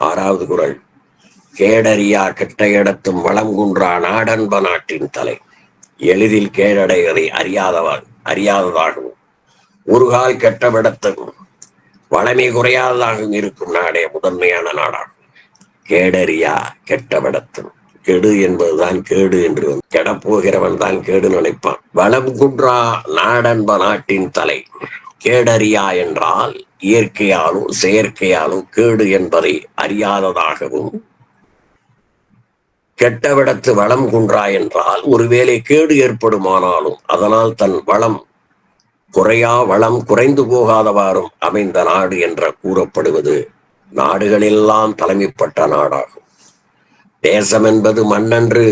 ஆறாவது குரல். கேடறியா கெட்ட இடத்தும் வளங்குன்றா நாடன்ப நாட்டின் தலை. எளிதில் கேடடைவதை அறியாதவா அறியாததாகவும் ஒரு கால் கெட்டவிடத்தும் வளமை குறையாததாகவும் இருக்கும் நாடே முதன்மையான நாடாகும். கேடறியா கெட்டவிடத்தும் கெடு என்பதுதான் கேடு என்று கெடப்போகிறவன் தான் கேடு நினைப்பான். வளம் குன்றா நாடன்ப நாட்டின் தலை. கேடறியா என்றால் இயற்கையாலும் செயற்கையாலும் கேடு என்பதை அறியாததாகவும் கெட்டவிடத்து வளம் குன்றா என்றால் ஒருவேளை கேடு ஏற்படுமானாலும் அதனால் தன் வளம் குறையா வளம் குறைந்து போகாதவாறும் அமைந்த நாடு என்ற கூறப்படுவது நாடுகளெல்லாம் தலைமைப்பட்ட நாடாகும். தேசம் என்பது மண்ணன்று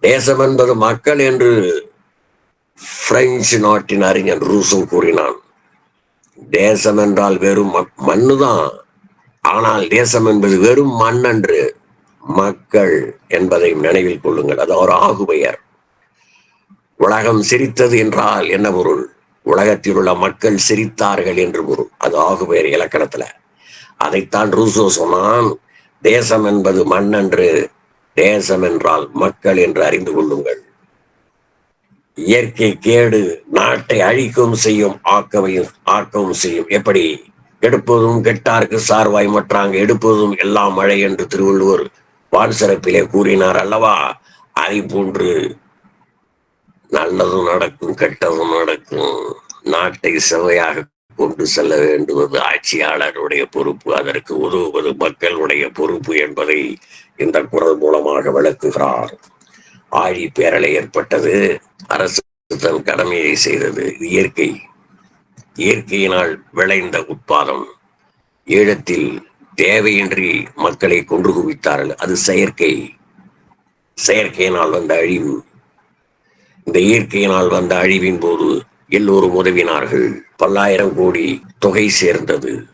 தேசம் என்பது மக்கள் என்று பிரெஞ்சு நாட்டின் அறிஞர் ரூசும் கூறினான். தேசம் என்றால் வெறும் ம- மண்ணுதான். ஆனால் தேசம் என்பது வெறும் மண்ணன்று. மக்கள் என்பதை நினைவில் கொள்ளுங்கள். அது ஒரு ஆகுபெயர். உலகம் சிரித்தது என்றால் என்ன பொருள்? உலகத்தில் உள்ள மக்கள் சிரித்தார்கள் என்று பொருள். அது ஆகுபெயர் இலக்கணத்துல. அதைத்தான் ரூசோ சொன்னான். தேசம் என்பது மண்ணன்று. தேசம் என்றால் மக்கள் என்று அறிந்து கொள்ளுங்கள். இயற்கை கேடு நாட்டை அழிக்கவும் செய்யும் ஆக்கவையும் ஆக்கவும் செய்யும். எப்படி? எடுப்பதும் கெட்டார்க்கு சார்வாய் மற்றாங்க எடுப்பதும் எல்லாம் மழை என்று திருவள்ளுவர் வான் சிறப்பிலே கூறினார் அல்லவா? அதை போன்று நல்லதும் நடக்கும் கெட்டதும் நடக்கும். நாட்டை செவையாக கொண்டு செல்ல வேண்டுவது ஆட்சியாளருடைய பொறுப்பு அதற்கு உதவுவது மக்களுடைய பொறுப்பு என்பதை இந்த குரல் மூலமாக விளக்குகிறார். ஆழி பேரலை ஏற்பட்டது. அரசு தன் கடமையை செய்தது இயற்கை. இயற்கையினால் விளைந்த உட்பாதம். ஈழத்தில் தேவையின்றி மக்களை கொன்று குவித்தார்கள். அது செயற்கை. செயற்கையினால் வந்த அழிவு. இந்த இயற்கையினால் வந்த அழிவின் போது எல்லோரும் உதவினார்கள். பல்லாயிரம் கோடி தொகை சேர்ந்தது.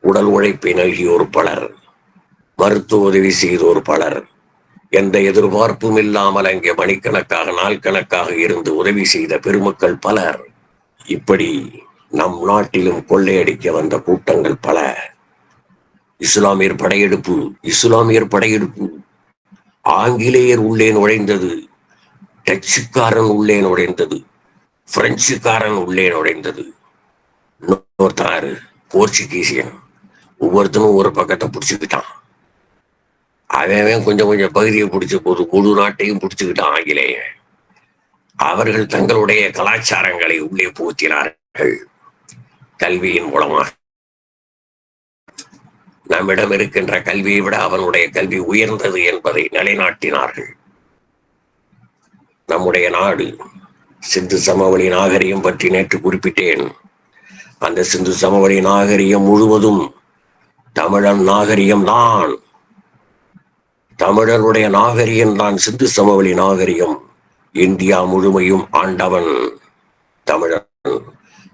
உடல் உழைப்பை நல்கியோர் பலர். மருத்துவ உதவி செய்தோர் பலர். எந்த எதிர்பார்ப்பும் இல்லாமல் அங்கே மணிக்கணக்காக நாள் கணக்காக இருந்து உதவி செய்த பெருமக்கள் பலர். இப்படி நம் நாட்டிலும் கொள்ளையடிக்க வந்த கூட்டங்கள் பல. இஸ்லாமியர் படையெடுப்பு இஸ்லாமியர் படையெடுப்பு. ஆங்கிலேயர் உள்ளே நுழைந்தது டச்சுக்காரன் உள்ளே நுழைந்தது பிரெஞ்சுக்காரன் உள்ளே நுழைந்தது. இன்னொருத்தாரு போர்ச்சுகீசியன். ஒவ்வொருத்தனும் ஒரு பக்கத்தை பிடிச்சுக்கிட்டான். அவன் கொஞ்சம் கொஞ்சம் பகுதியை பிடிச்ச போது முழு நாட்டையும் பிடிச்சுக்கிட்டான் ஆங்கிலேயன். அவர்கள் தங்களுடைய கலாச்சாரங்களை உள்ளே புகுத்தினார்கள். கல்வியின் மூலமாக. நம்மிடம் இருக்கின்ற கல்வியை விட அவனுடைய கல்வி உயர்ந்தது என்பதை நிலைநாட்டினார்கள். நம்முடைய நாடு சிந்து சமவெளி நாகரிகம் பற்றி நேற்று குறிப்பிட்டேன். அந்த சிந்து சமவெளி நாகரிகம் முழுவதும் தமிழன் நாகரிகம் தான் தமிழருடைய நாகரிகம் தான் சிந்து சமவெளி நாகரிகம். இந்தியா முழுமையும் ஆண்டவன். தமிழன்.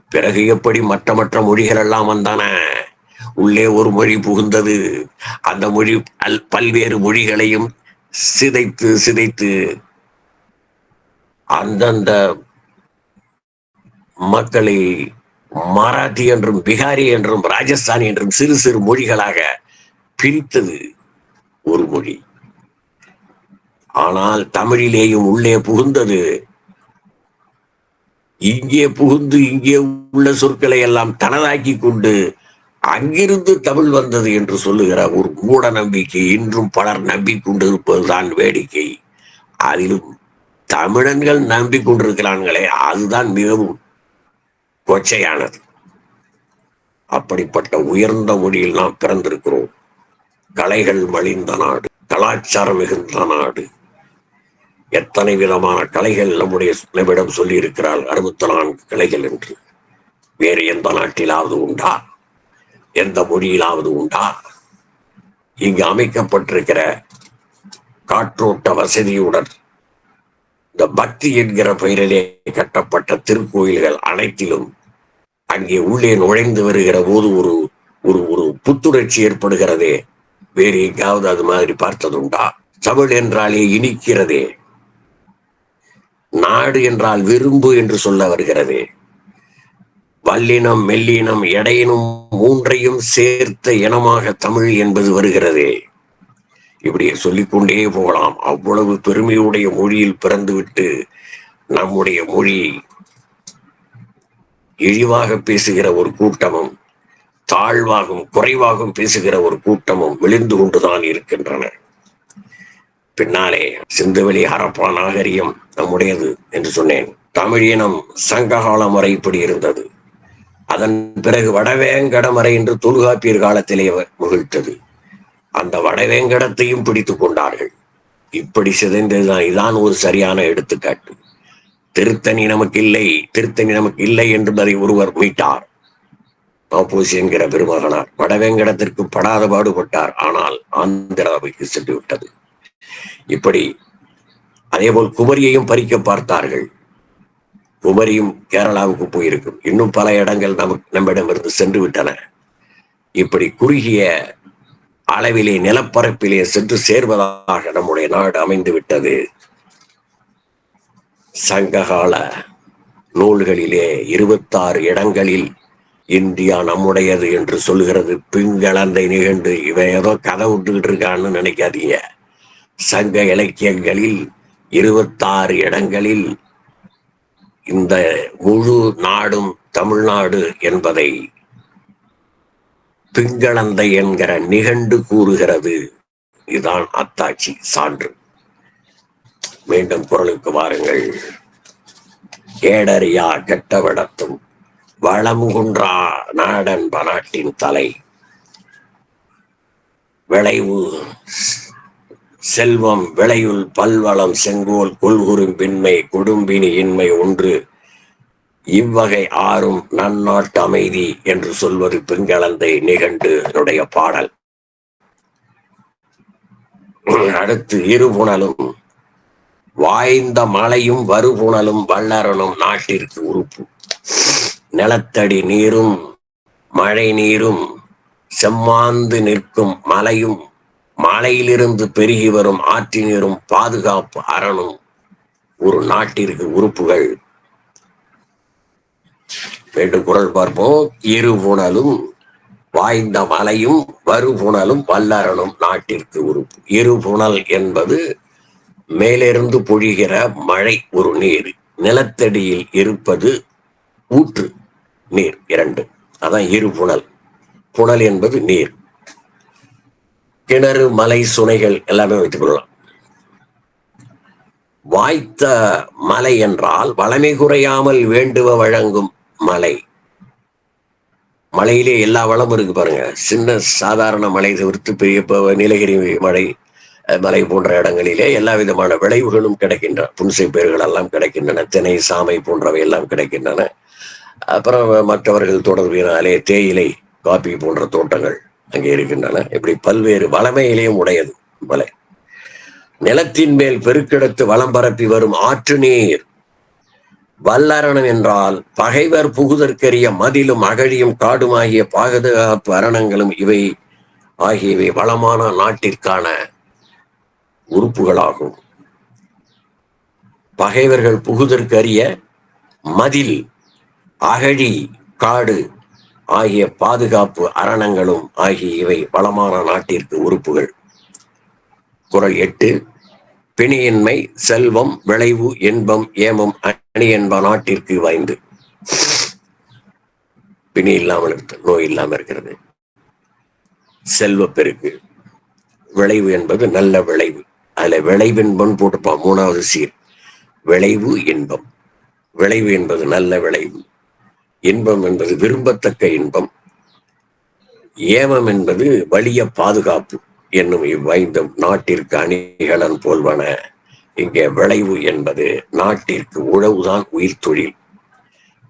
பிறகு எப்படி மற்ற மற்ற மொழிகள் எல்லாம் வந்தன? உள்ளே ஒரு மொழி புகுந்தது. அந்த மொழி அல் பல்வேறு மொழிகளையும் சிதைத்து சிதைத்து அந்தந்த மக்களை மராத்தி என்றும் பிகாரி என்றும் ராஜஸ்தானி என்றும் சிறு சிறு மொழிகளாக பிரித்தது ஒரு மொழி. ஆனால் தமிழிலேயும் உள்ளே புகுந்தது. இங்கே புகுந்து இங்கே உள்ள சொற்களை எல்லாம் தனதாக்கி கொண்டு அங்கிருந்து தமிழ் வந்தது என்று சொல்லுகிற ஒரு மூட நம்பிக்கை இன்றும் பலர் நம்பிக்கொண்டிருப்பதுதான் வேடிக்கை. அதிலும் தமிழன்கள் நம்பிக்கொண்டிருக்கிறார்களே அதுதான் மிகவும் கொச்சையானது. அப்படிப்பட்ட உயர்ந்த மொழியில் நாம் பிறந்திருக்கிறோம். கலைகள் மலிந்த நாடு கலாச்சாரம் மிகுந்த நாடு. எத்தனை விதமான கலைகள் நம்முடைய நம்மிடம் சொல்லி இருக்கிறாள் அறுபத்தி நான்கு கலைகள் என்று. வேறு எந்த நாட்டிலாவது உண்டா? எந்த மொழியிலாவது உண்டா? இங்கு அமைக்கப்பட்டிருக்கிற காற்றோட்ட வசதியுடன் இந்த பக்தி என்கிற பெயரிலே கட்டப்பட்ட திருக்கோயில்கள் அனைத்திலும் அங்கே உள்ளே நுழைந்து வருகிற போது ஒரு ஒரு ஒரு புத்துணர்ச்சி ஏற்படுகிறதே. வேறு எங்காவது அது மாதிரி பார்த்ததுண்டா? தமிழ் என்றாலே இனிக்கிறதே. நாடு என்றால் விரும்பு என்று சொல்ல வருகிறது. வல்லினம் மெல்லினம் எடையினும் மூன்றையும் சேர்த்த இனமாக தமிழ் என்பது வருகிறதே. இப்படி சொல்லிக்கொண்டே போகலாம். அவ்வளவு பெருமையுடைய மொழியில் பிறந்துவிட்டு நம்முடைய மொழி இழிவாக பேசுகிற ஒரு கூட்டமும் தாழ்வாகவும் குறைவாகவும் பேசுகிற ஒரு கூட்டமும் விழுந்து கொண்டுதான் இருக்கின்றன. பின்னாலே சிந்துவெளி ஹரப்பா நாகரிகம் நம்முடையது என்று சொன்னேன். தமிழினம் சங்ககாலம் வரை இப்படி இருந்தது. அதன் பிறகு வடவேங்கடமறை என்று தொல்காப்பியர் காலத்திலே முகிழ்த்தது. அந்த வடவேங்கடத்தையும் பிடித்துக் கொண்டார்கள். இப்படி சிதைந்ததுதான் இதான் ஒரு சரியான எடுத்துக்காட்டு. திருத்தணி நமக்கு இல்லை திருத்தணி நமக்கு இல்லை என்பதை ஒருவர் மீட்டார். மாப்பூசி என்கிற பெருமகனார் வடவேங்கடத்திற்கு படாத பாடுபட்டார் ஆனால் ஆந்திராவுக்கு சென்று விட்டது இப்படி அதேபோல் குமரியையும் பறிக்க பார்த்தார்கள். குமரியும் கேரளாவுக்கு போயிருக்கும். இன்னும் பல இடங்கள் நமக்கு நம்மிடமிருந்து சென்று விட்டன. இப்படி குறுகிய அளவிலே நிலப்பரப்பிலே சென்று சேர்வதாக நம்முடைய நாடு அமைந்து விட்டது. சங்ககால நூல்களிலே இருபத்தாறு இடங்களில் இந்தியா நம்முடையது என்று சொல்லுகிறது. பிங்களந்தை நிகழ்ந்து இவன் ஏதோ கதை விட்டுக்கிட்டு இருக்கான்னு நினைக்காதீங்க. சங்க இலக்கியங்களில் இருபத்தாறு இடங்களில் இந்த முழு நாடும் தமிழ்நாடு என்பதை பிங்களந்தை என்கிற நிகண்டு கூறுகிறது. இதுதான் அத்தாட்சி சான்று. மீண்டும் குரலுக்கு வாருங்கள். கேடறியா கெட்டவிடத்தும் வளம் குன்றா நாடன் பனாட்டின் தலை. விளைவு செல்வம் விளையுள் பல்வளம் செங்கோல் கொள்குறும்பின்மை கொடும்பினி இன்மை ஒன்று. இவ்வகை ஆறும் நன்னாட்டு அமைதி என்று சொல்வது பிங்களந்தை நிகண்டு பாடல். அடுத்து இருபுணலும். வாய்ந்த மலையும் வருபுணலும் வல்லரனும் நாட்டிற்கு உறுப்பு. நிலத்தடி நீரும் மழை நீரும் செம்மாந்து நிற்கும் மலையும் மலையிலிருந்து பெருகி வரும் ஆற்றினரும் பாதுகாப்பு அரணும் ஒரு நாட்டிற்கு உறுப்புகள். என்று குரல் பார்ப்போம். இருபுணலும் வாய்ந்த மலையும் வருபுணலும் வல்லரனும் நாட்டிற்கு உறுப்பு. இருபுணல் என்பது மேலிருந்து பொழிகிற மழை ஒரு நீர். நிலத்தடியில் இருப்பது ஊற்று நீர் இரண்டு. அதான் இரு புனல். புனல் என்பது நீர். கிணறு மலை சுனைகள் எல்லாமே வைத்துக் கொள்ளலாம். வாய்த்த மலை என்றால் வளமை குறையாமல் வேண்டுவ வழங்கும் மலை. மலையிலே எல்லா வளமும் இருக்கு பாருங்க. சின்ன சாதாரண மலை தவிர்த்து பெரிய நீலகிரி மலை மலை போன்ற இடங்களிலே எல்லா விதமான விளைவுகளும் கிடைக்கின்றன புன்சை பேர்கள் எல்லாம் கிடைக்கின்றன தினை சாமை போன்றவை எல்லாம் கிடைக்கின்றன. அப்புறம் மற்றவர்கள் தொடர்பினாலே தேயிலை காபி போன்ற தோட்டங்கள் அங்கே இருக்கின்றன. இப்படி பல்வேறு வளமையிலேயும் உடையது மலை நிலத்தின் மேல் பெருக்கெடுத்து வளம் பரப்பி வரும் ஆற்று நீர். வல்லரணம் என்றால் பகைவர் புகுதற்கரிய மதிலும் அகழியும் காடுமாகிய பாதுகாப்பு அரணங்களும் இவை ஆகியவை வளமான நாட்டிற்கான உறுப்புகளாகும். பகைவர்கள் புகுதற்கரிய மதில் அகழி காடு ஆகிய பாதுகாப்பு அரணங்களும் ஆகிய இவை வளமான நாட்டிற்கு உறுப்புகள். குரல் எட்டு பிணியின்மை செல்வம் விளைவு இன்பம் ஏமம் அணி என்ப நாட்டிற்கு வாய்ந்து. பிணி இல்லாமல் இருக்கு நோய் இல்லாமல் இருக்கிறது. செல்வ பெருக்கு. விளைவு என்பது நல்ல விளைவு. அதுல விளைவின்பம் போட்டுப்பான் மூணாவது சீர். விளைவு இன்பம். விளைவு என்பது நல்ல விளைவு. இன்பம் என்பது விரும்பத்தக்க இன்பம். ஏமம் என்பது வலிய பாதுகாப்பு என்னும் இவ்வைந்தும் நாட்டிற்கு அணிகலன் போல்வன. இங்கே விளைவு என்பது நாட்டிற்கு உழவுதான் உயிர் தொழில்.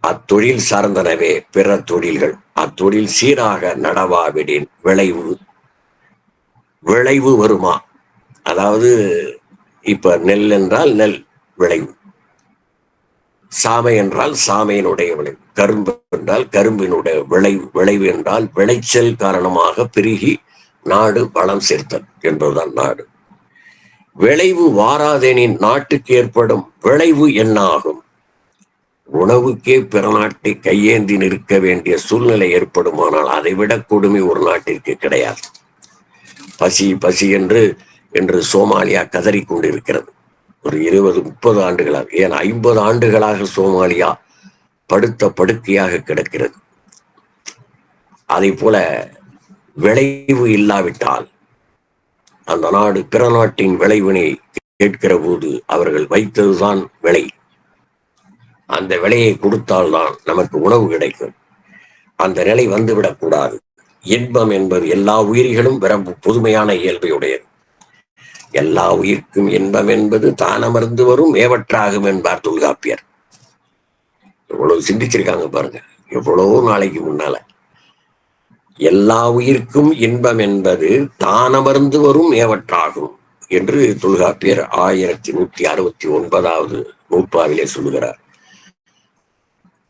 அத்தொழில் சார்ந்தனவே பிற தொழில்கள் அத்தொழில் சீராக நடவாவிடின் விளைவு. விளைவு வருமா? அதாவது இப்ப நெல் என்றால் நெல் விளைவு. சாமை என்றால் சாமையினுடைய விளைவு கரும்பு என்றால் கரும்பினுடைய விளைவு விளைவு என்றால் விளைச்சல் காரணமாக பெருகி நாடு வளம் சேர்த்தல் என்பதுதான் நாடு. விளைவு வாராதெனின் நாட்டுக்கு ஏற்படும் விளைவு என்ன ஆகும் உணவுக்கே பிற நாட்டை கையேந்தி நிற்க வேண்டிய சூழ்நிலை ஏற்படுமானால் அதைவிட கொடுமை ஒரு நாட்டிற்கு கிடையாது. பசி பசி என்று என்று சோமாலியா கதறிக் கொண்டிருக்கிறது. ஒரு இருபது முப்பது ஆண்டுகளாக ஏன் ஐம்பது ஆண்டுகளாக சோமாலியா படுத்த படுக்கையாக கிடக்கிறது. அதை போல விளைவு இல்லாவிட்டால் அந்த நாடு பிற நாட்டின் விளைவினை கேட்கிற போது அவர்கள் வைத்ததுதான் விலை. அந்த விலையை கொடுத்தால்தான் நமக்கு உணவு கிடைக்கும். அந்த நிலை வந்துவிடக்கூடாது. இன்பம் என்பது எல்லா உயிரிகளும் பிறப்பு புதுமையான இயல்பையுடையது. எல்லா உயிர்க்கும் இன்பம் என்பது தானமர்ந்து வரும் மேவற்றாகும் என்பார் தொல்காப்பியர். எவ்வளவு சிந்திச்சிருக்காங்க பாருங்க. எவ்வளவோ நாளைக்கு முன்னால. எல்லா உயிர்க்கும் இன்பம் என்பது தானமர்ந்து வரும் ஏவற்றாகும் என்று தொல்காப்பியர் ஆயிரத்தி நூத்தி அறுபத்தி ஒன்பதாவது நூற்பாவிலே சொல்லுகிறார்.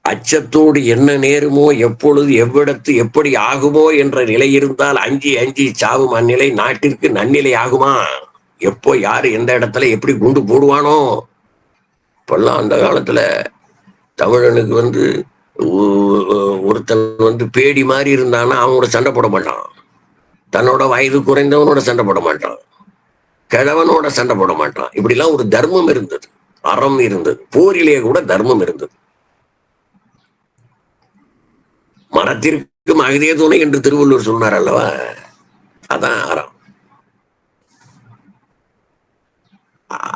அச்சத்தோடு என்ன நேருமோ எப்பொழுது எவ்விடத்து எப்படி ஆகுமோ என்ற நிலை இருந்தால் அஞ்சி அஞ்சி சாவும் அந்நிலை நாட்டிற்கு நன்னிலை ஆகுமா? எப்போ யாரு எந்த இடத்துல எப்படி குண்டு போடுவானோ இப்பெல்லாம் அந்த காலத்துல தமிழனுக்கு வந்து ஒருத்தன் வந்து பேடி மாதிரி இருந்தான்னா அவனோட சண்டை போட மாட்டான். தன்னோட வயது குறைந்தவனோட சண்டை போட மாட்டான். கிழவனோட சண்டை போட மாட்டான். இப்படிலாம் ஒரு தர்மம் இருந்தது. அறம் இருந்தது. போரிலேயே கூட தர்மம் இருந்தது. மரத்திற்கு மகதே துணை என்று திருவள்ளுவர் சொன்னார் அல்லவா? அதான் அறம்.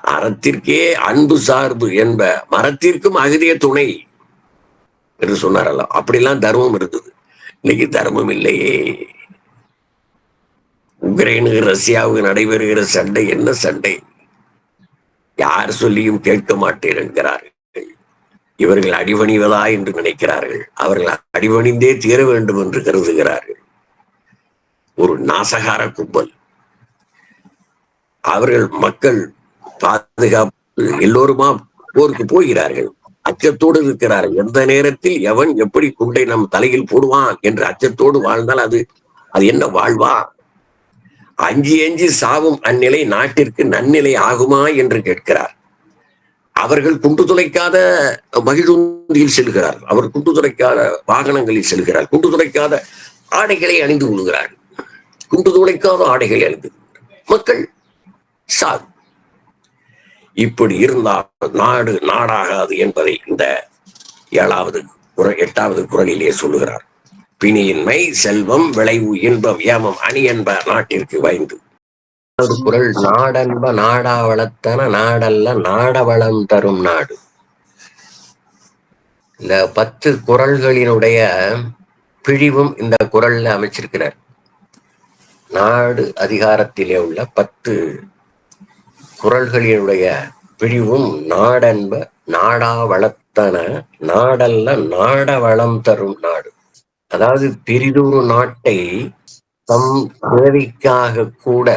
அறத்திற்கே அன்பு சார்பு என்ப மரத்திற்கும் அகதிய துணை என்று சொன்னாரல்ல அப்படிலாம் தர்மம் இருந்தது. இன்னைக்கு தர்மம் இல்லையே. உக்ரைனுக்கு ரஷ்யாவுக்கு நடைபெறுகிற சண்டை என்ன சண்டை? யார் சொல்லியும் கேட்க மாட்டேன் என்கிறார்கள். இவர்கள் அடிபணிவதா என்று நினைக்கிறார்கள். அவர்கள் அடிபணிந்தே தீர வேண்டும் என்று கருதுகிறார்கள். ஒரு நாசகார கும்பல். அவர்கள் மக்கள் பாதுகாப்பு எல்லோருமா போருக்கு போகிறார்கள். அச்சத்தோடு இருக்கிறார்கள். எந்த நேரத்தில் எவன் எப்படி குண்டை நம் தலையில் போடுவான் என்று அச்சத்தோடு வாழ்ந்தால் அது அது என்ன வாழ்வா? அஞ்சு அஞ்சு சாவும் அந்நிலை நாட்டிற்கு நன்னிலை ஆகுமா என்று கேட்கிறார். அவர்கள் குண்டு துளைக்காத மகிழுந்தியில் செல்கிறார். அவர் குண்டு துளைக்காத வாகனங்களில் செல்கிறார். குண்டு துளைக்காத ஆடைகளை அணிந்து கொள்கிறார். குண்டு துளைக்காத ஆடைகளை அணிந்து மக்கள் சாகு இப்படி இருந்தால் நாடு நாடாகாது என்பதை இந்த ஏழாவது குரல் எட்டாவது குரலிலே சொல்லுகிறார். பிணியின்மை செல்வம் விளைவு இன்பம் ஏமம் அணி என்ப நாட்டிற்கு வாய்ந்து குரல் நாடன்ப நாடா வளத்தன நாடல்ல நாடவளம் தரும் நாடு. இந்த பத்து குரல்களினுடைய பிழிவும் இந்த குரல்ல அமைச்சிருக்கிறார். நாடு அதிகாரத்திலே உள்ள பத்து குரல்களினுடைய பிழிவும் நாடன்ப நாடா வளத்தன நாடல்ல நாட வளம் தரும் நாடு. அதாவது பெரிதொரு நாட்டை தம் தேவைக்காக கூட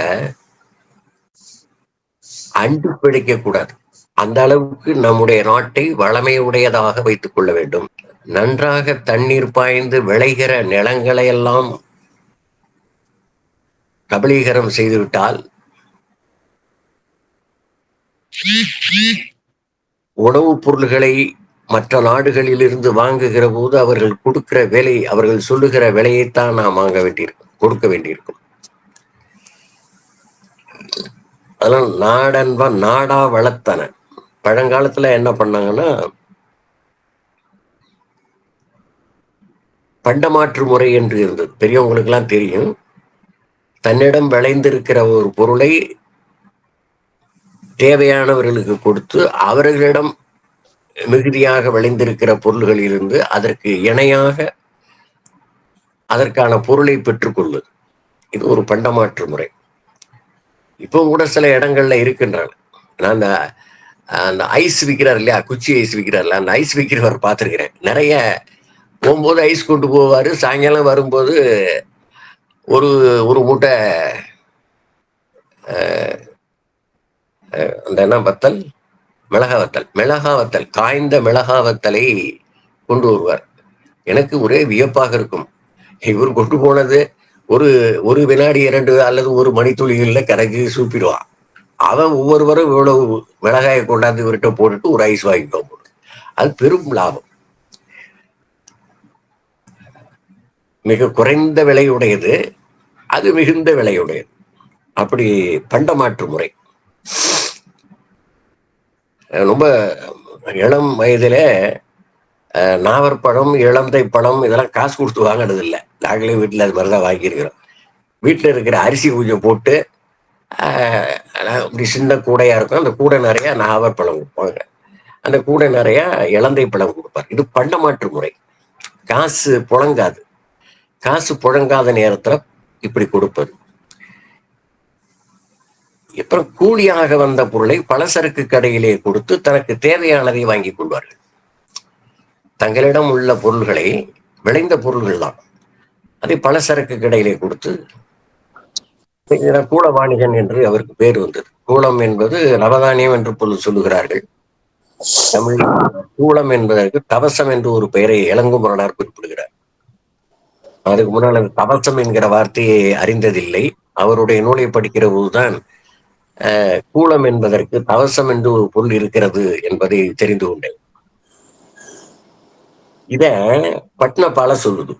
அண்டு பிடிக்கக்கூடாது அந்த அளவுக்கு நம்முடைய நாட்டை வளமையுடையதாக வைத்துக் கொள்ள வேண்டும். நன்றாக தண்ணீர் பாய்ந்து விளைகிற நிலங்களை எல்லாம் கபலீகரம் செய்துவிட்டால் உணவுப் பொருள்களை மற்ற நாடுகளில் இருந்து வாங்குகிற போது அவர்கள் கொடுக்கிற விலை அவர்கள் சொல்லுகிற விலையைத்தான் நாம் வாங்க வேண்டியிருக்கும் கொடுக்க வேண்டியிருக்கும். அதெல்லாம் நாடன்பா நாடா வளர்த்தன பழங்காலத்துல என்ன பண்ணாங்கன்னா பண்டமாற்று முறை என்று இருந்தது. பெரியவங்களுக்கெல்லாம் தெரியும். தன்னிடம் விளைந்திருக்கிற ஒரு பொருளை தேவையானவர்களுக்கு கொடுத்து அவர்களிடம் மிகுதியாக விளைந்திருக்கிற பொருள்களிலிருந்து அதற்கு இணையாக அதற்கான பொருளை பெற்றுக்கொள்ளு இது ஒரு பண்டமாற்று முறை. இப்போ கூட சில இடங்கள்ல இருக்கின்றன நான் அந்த அந்த ஐஸ் விற்கிறார் இல்லையா? குச்சி ஐஸ் விற்கிறார்ல அந்த ஐஸ் விற்கிறவர் பார்த்துருக்கிறேன். நிறைய போகும்போது ஐஸ் கொண்டு போவார். சாயங்காலம் வரும்போது ஒரு ஒரு மூட்டை அந்த என்ன வத்தல்? மிளகா வத்தல். மிளகா வத்தல். காய்ந்த மிளகா வத்தலை கொண்டு வருவார். எனக்கு ஒரே வியப்பாக இருக்கும். இவர் கொண்டு போனது ஒரு ஒரு வினாடி இரண்டு அல்லது ஒரு மணித்துளிகளில் கரைக்கு சூப்பிடுவான் அவன் ஒவ்வொருவரும் இவ்வளவு மிளகாயை கொண்டாந்து இவர்கிட்ட போட்டுட்டு ஒரு ஐஸ் வாங்கிட்டு போடும் அது பெரும் லாபம். மிக குறைந்த விலையுடையது. அது மிகுந்த விலையுடையது. அப்படி பண்டமாற்று முறை. ரொம்ப இளம் வயதிலே நாவற்பழம் இளந்தை பழம் இதெல்லாம் காசு கொடுத்து வாங்கினது இல்லை. நாங்களே வீட்டில் அது மாதிரி தான் வாங்கியிருக்கிறோம். வீட்டில் இருக்கிற அரிசி கொஞ்சம் போட்டு இப்படி சின்ன கூடையாக இருக்கும். அந்த கூடை நிறையா நாவற்பழம் கொடுப்பாங்க. அந்த கூடை நிறையா இளந்தை பழம் கொடுப்பார் இது பண்டமாற்று முறை. காசு புழங்காது. காசு புழங்காத நேரத்தில் இப்படி கொடுப்பது. அப்புறம் கூலியாக வந்த பொருளை பலசரக்கு கடையிலே கொடுத்து தனக்கு தேவையானதை வாங்கி கொள்வார்கள். தங்களிடம் உள்ள பொருள்களை விளைந்த பொருள்கள் தான். அதை பலசரக்கு கடையிலே கொடுத்து கூல வாணிகன் என்று அவருக்கு பேர் வந்தது. கூலம் என்பது நவதானியம் என்று பொருள் சொல்லுகிறார்கள். தமிழ் கூலம் என்பதற்கு தவசம் என்று ஒரு பெயரை இளங்குமரனார் குறிப்பிடுகிறார். அதுக்கு முன்னால் தவசம் என்கிற வார்த்தையை அறிந்ததில்லை. அவருடைய நூலை படிக்கிற போதுதான் கூலம் என்பதற்கு தவசம் என்று ஒரு பொருள் இருக்கிறது என்பதை தெரிந்து கொண்டேன். இத பட்னப்பால சொல்லுது.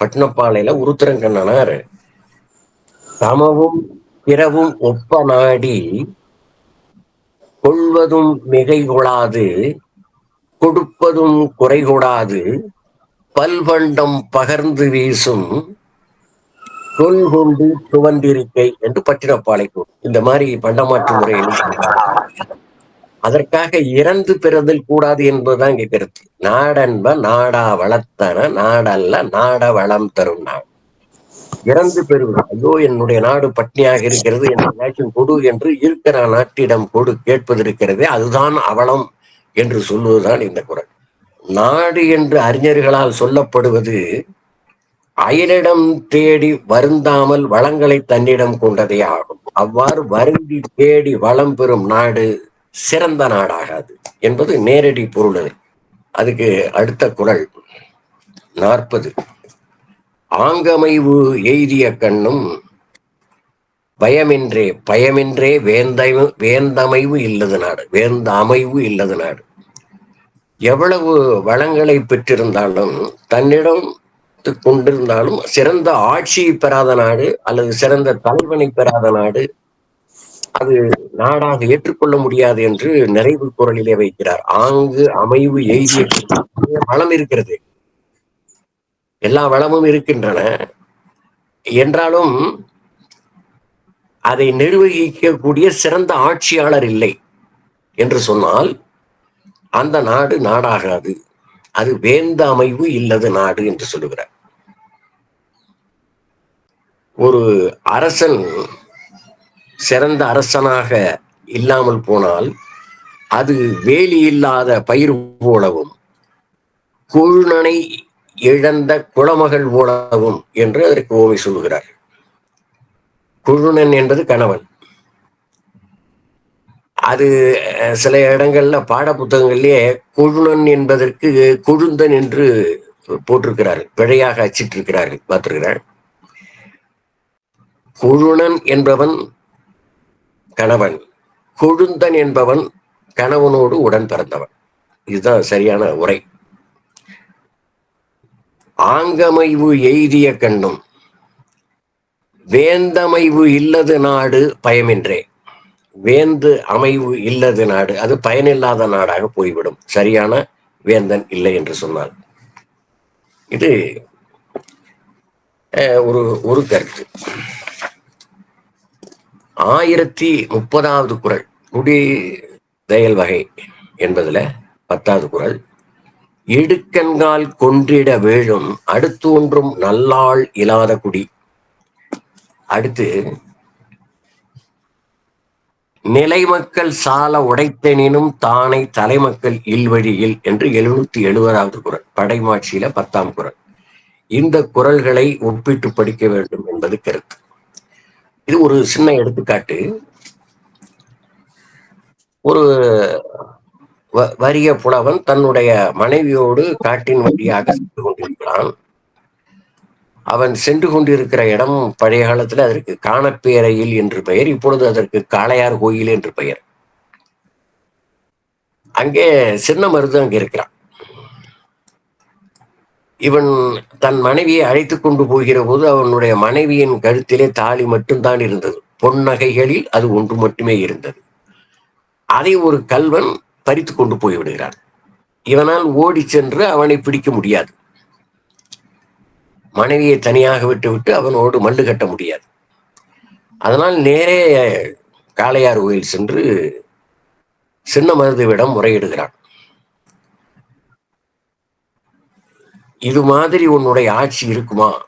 பட்னப்பாலையில உருத்திரங்கண்ணனார் தமவும் பிறவும் ஒப்ப நாடி கொள்வதும் மிகை கொளாது கொடுப்பதும் குறை கொடாது பல்வண்டம் பகர்ந்து வீசும் தொல் கொண்டு துவந்திருக்கை என்று பட்டினப்பாலை இந்த மாதிரி பண்டமாற்று முறை அதற்காக இறந்து பிறதல் கூடாது என்பதுதான் இங்க கருத்து. நாடன்ப நாடா வளத்தன நாடல்ல நாட வளம் தரும் நான் இறந்து பெறுவது ஐயோ என்னுடைய நாடு பட்னியாக இருக்கிறது என்னையாச்சும் கொடு என்று இருக்கிற நாட்டிடம் கொடு கேட்பதிருக்கிறதே அதுதான் அவலம் என்று சொல்லுவதுதான் இந்த குரல். நாடு என்று அறிஞர்களால் சொல்லப்படுவது அயனிடம் தேடி வருந்தாமல் வளங்களை தன்னிடம் கொண்டதே ஆகும். அவ்வாறு வருந்தி தேடி வளம் பெறும் நாடு சிறந்த நாடாகாது என்பது நேரடி பொருள். அதுக்கு அடுத்த குரல். நாற்பது. ஆங்கமைவு எய்திய கண்ணும் பயமின்றே பயமின்றே வேந்தை வேந்தமைவு இல்லது நாடு வேந்த அமைவு இல்லது நாடு. எவ்வளவு வளங்களை பெற்றிருந்தாலும் தன்னிடம் கொண்டிருந்தாலும் சிறந்த ஆட்சியை பெறாத நாடு அல்லது சிறந்த தலைவனை பெறாத நாடு அது நாடாக ஏற்றுக்கொள்ள முடியாது என்று நிறைவு குரலிலே வைக்கிறார். ஆங்கு அமைவு எய்திய வளம் இருக்கிறது. எல்லா வளமும் இருக்கின்றன. என்றாலும் அதை நிர்வகிக்கக்கூடிய சிறந்த ஆட்சியாளர் இல்லை என்று சொன்னால் அந்த நாடு நாடாகாது. அது வேந்த அமைவு இல்லது நாடு என்று சொல்லுகிறார். ஒரு அரசன் சிறந்த அரசனாக இல்லாமல் போனால் அது வேலி இல்லாத பயிர் போலவும் கொழுநனை இழந்த குளமகள் போலவும் என்று அதற்கு ஓமை சொல்லுகிறார் குழுணன் என்பது கணவன். அது சில இடங்கள்ல பாட புத்தகங்கள்லயே குழுணன் என்பதற்கு கொழுந்தன் என்று போட்டிருக்கிறார்கள் பிழையாக அச்சிட்டிருக்கிறார்கள் பார்த்திருக்கிறார். குழுணன் என்பவன் கணவன். கொழுந்தன் என்பவன் கணவனோடு உடன் பிறந்தவன். இதுதான் சரியான உரை. ஆங்கமைவு எய்திய கண்ணும் வேந்தமைவு இல்லது நாடு பயமின்றே. வேந்து அமைவு இல்லது நாடு அது பயனில்லாத நாடாக போய்விடும். சரியான வேந்தன் இல்லை என்று சொன்னார் இது அஹ், ஒரு ஒரு கருத்து. ஆயிரத்தி முப்பதாவது குரல் குடி தயல் வகை என்பதுல பத்தாவது குரல் இடுக்கண்கால் கொன்றிட வேழும் அடுத்து ஒன்றும் நல்லாள் இல்லாத குடி. அடுத்து நிலைமக்கள் சால உடைத்தெனினும் தானை தலைமக்கள் இல்வழியில் என்று எழுநூத்தி எழுபதாவது குரல் படைமாட்சியில பத்தாம் குரல். இந்த குரல்களை ஒப்பிட்டு படிக்க வேண்டும் என்பது கருத்து. இது ஒரு சின்ன எடுத்துக்காட்டு. ஒரு வ- வறிய புலவன் தன்னுடைய மனைவியோடு காட்டின் வழியாக சென்று கொண்டிருக்கிறான். அவன் சென்று கொண்டிருக்கிற இடம் பழைய காலத்துல அதற்கு காணப்பேரையில் என்று பெயர் இப்பொழுது அதற்கு காளையார் கோயில் என்று பெயர். அங்கே சின்ன மருது அங்கே இருக்கிறான். இவன் தன் மனைவியை அழைத்து கொண்டு போகிற போது அவனுடைய மனைவியின் கழுத்திலே தாலி மட்டும்தான் இருந்தது. பொன்னகைகளில் அது ஒன்று மட்டுமே இருந்தது. அதை ஒரு கல்வன் பறித்து கொண்டு போய்விடுகிறான். இவனால் ஓடி சென்று அவனை பிடிக்க முடியாது. மனைவியை தனியாக விட்டு விட்டு அவனோடு மல்லு கட்ட முடியாது. அதனால் நேரே காளையார் கோயில் சென்று சின்ன மருதுவிடம் முறையிடுகிறான். இது மாதிரி உன்னுடைய ஆட்சி இருக்குமா?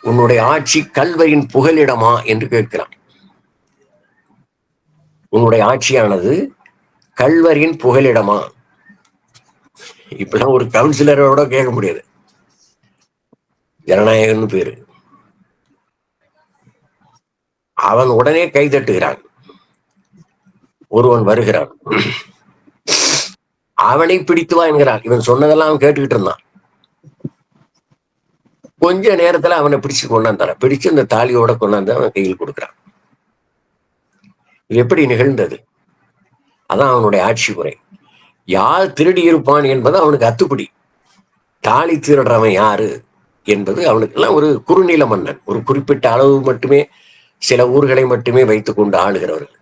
உன்னுடைய ஆட்சி கல்வரின் புகலிடமா? என்று கேட்கிறான். உன்னுடைய ஆட்சியானது கல்வரின் புகலிடமா? இப்பெல்லாம் ஒரு கவுன்சிலரோட கேட்க முடியாது. ஜனநாயகம்னு பேரு. அவன் உடனே கை தட்டுகிறான். ஒருவன் வருகிறான். அவனை பிடித்து வா என்கிறான். இவன் சொன்னதெல்லாம் அவன் கேட்டுக்கிட்டு இருந்தான். கொஞ்ச நேரத்துல அவனை பிடிச்சு கொண்டாந்தான் பிடிச்சு இந்த தாலியோட கொண்டாந்து அவன் கையில் கொடுக்குறான். இது எப்படி நிகழ்ந்தது? அதான் அவனுடைய ஆட்சி முறை. யார் திருடி இருப்பான் என்பது அவனுக்கு அத்துப்படி. தாலி திருடுறவன் யாரு? என்பது அவனுக்கு எல்லாம் ஒரு குறுநில மன்னன். ஒரு குறிப்பிட்ட அளவு மட்டுமே சில ஊர்களை மட்டுமே வைத்துக் கொண்டு ஆளுகிறவர்கள்.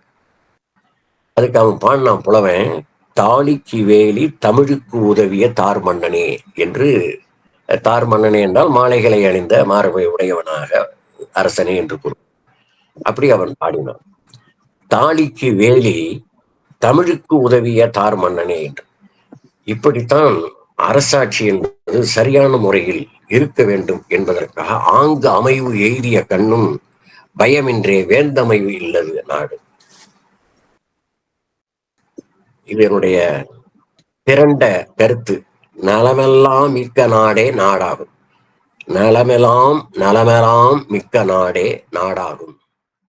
அதுக்கு அவன் பாடினான் புலவன் தாலிக்கு வேலி தமிழுக்கு உதவிய தார் மன்னனே என்று தார் மன்னனே என்றால் மாலைகளை அணிந்த மார்பை உடையவனாக அரசனே என்று கூறும். அப்படி அவன் பாடினான். தாலிக்கு வேலி தமிழுக்கு உதவிய தார் மன்னனே என்று. இப்படித்தான் அரசாட்சி என்பது சரியான முறையில் இருக்க வேண்டும் என்பதற்காக ஆங்கு அமைவு எய்திய கண்ணும் பயமின்றே வேந்தமைவு இல்லது நாடு. இது என்னுடைய திரண்ட கருத்து. நலமெல்லாம் மிக்க நாடே நாடாகும். நலமெல்லாம் நலமெல்லாம் மிக்க நாடே நாடாகும்.